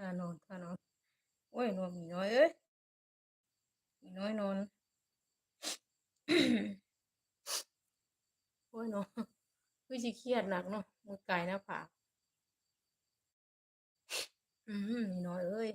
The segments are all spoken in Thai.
ท่านอนท่านอนโอ้ยนอนมีน้อยเอ้ยมีน้อยนอนโอ้ยนอนคือสิเครียดหนักเนาะมือไก่หน้าผากอืมมีน้อยเอ้ย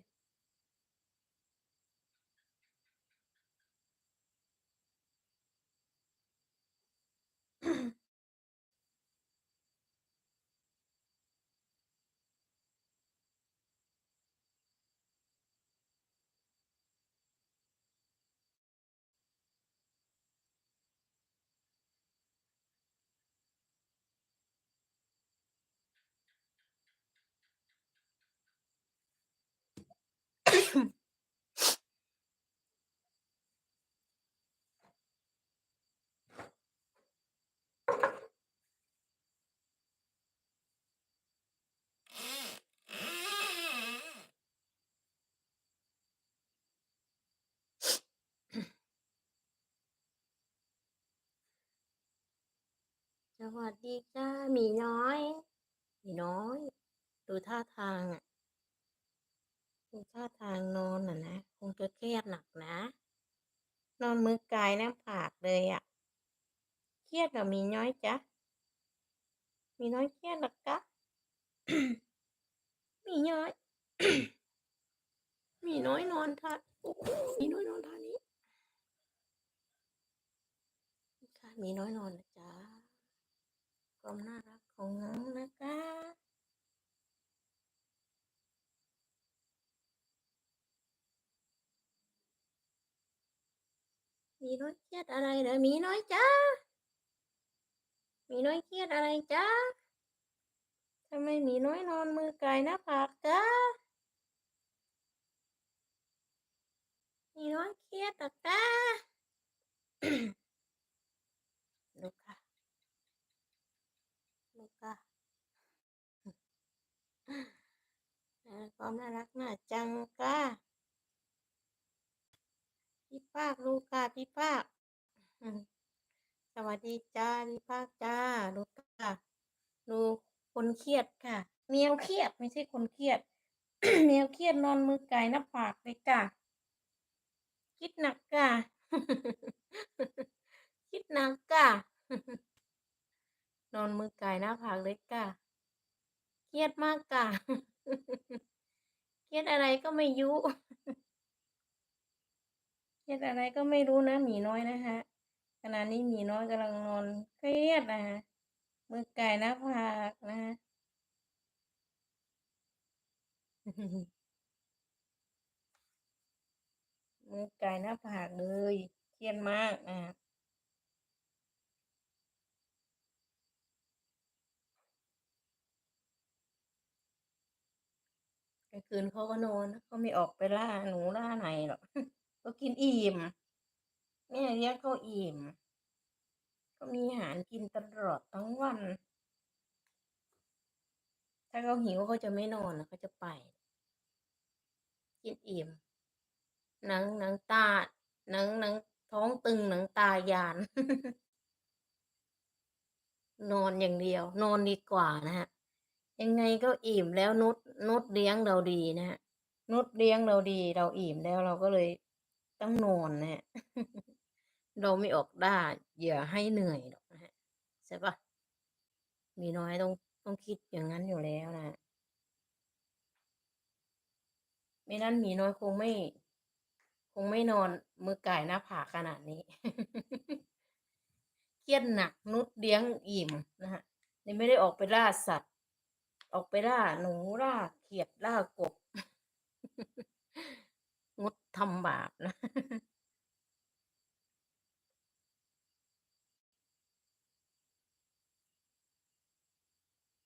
ส วัสดีจ้าหมีน้อยหมีน้อย ดูท่าทางอะดูท่าทางนอนน่ะนะคงจะเครียดหนักนะ นอนมือกายหน้าผากเลยอะ เครียดเหรอหมีน้อยจ๊ะหมีน้อยเครียดหรอกะหมีน้อยหมีน้อยนอนท่าโอ้โหหมีน้อยนอนท่านี้ค่ะหมีน้อยนอนนะจ๊ะ ความน่ารักของน้องนะคะมีน้อยเครียดอะไรเหรอมีน้อยจ้ามีน้อยเครียดอะไรจ้าทำไมหมีน้อยนอนมือไก่หน้าผากจ้าหมีน้อยเครียดเหรอจ้าลูกค่ะ ลูกค่ะเอ่อความน่ารักน่าจังค่ะพี่ภาคลูกค่ะพี่ภาคสวัสดีจ้าพี่ภาคจ้าลูกค่ะดูคนเครียดค่ะแมวเครียดไม่ใช่คนเครียดแมวเครียดนอนมือไก่หน้าผากเลยค่ะคิดหนักค่ะคิดหนักค่ะ นอนมือไก่หน้าผากเลยค่ะ เครี ยดมากค่ะเครียดอะไรก็ไม่ยุเครียดอะไรก็ไม่รู้นะหมีน้อยนะฮะขณะนี้หมีน้อยกำลังนอนเครียดนะฮะมือไก่หน้าผากนะฮะมือไก่หน้าผากเลย เครียดมากนะฮะ กลางคืนเขาก็นอนเขาไม่ออกไปล่าหนูล่าไหนหรอกก็กินอิ่มแม่เลี้ยงเขาอิ่มก็มีอาหารกินตลอดทั้งวัน ถ้าเขาหิวเขาจะไม่นอนเขาจะไป กินอิ่มหนังหนังตาหนังหนังท้องตึงหนังตายาน นอนอย่างเดียว นอนดีกว่านะฮะ ยังไงก็อิ่มแล้วนุชนุชเลี้ยงเราดีนะฮะนุชเลี้ยงเราดี เราอิ่มแล้วเราก็เลยต้องนอนนะฮะเราไม่ออกด้าอย่าให้เหนื่อยหรอกนะฮะใช่ปะมีน้อยต้องต้องคิดอย่างนั้นอยู่แล้วนะไม่นั้นมีน้อยคงไม่ คงไม่นอนมือไก่หน้าผากขนาดนี้ เครียดหนักนุชเลี้ยงอิ่มนะฮะนี่ไม่ได้ออกไปล่าสัตว์ ออกไปล่าหนูล่าเขียดล่ากบ งดทำบาปนะ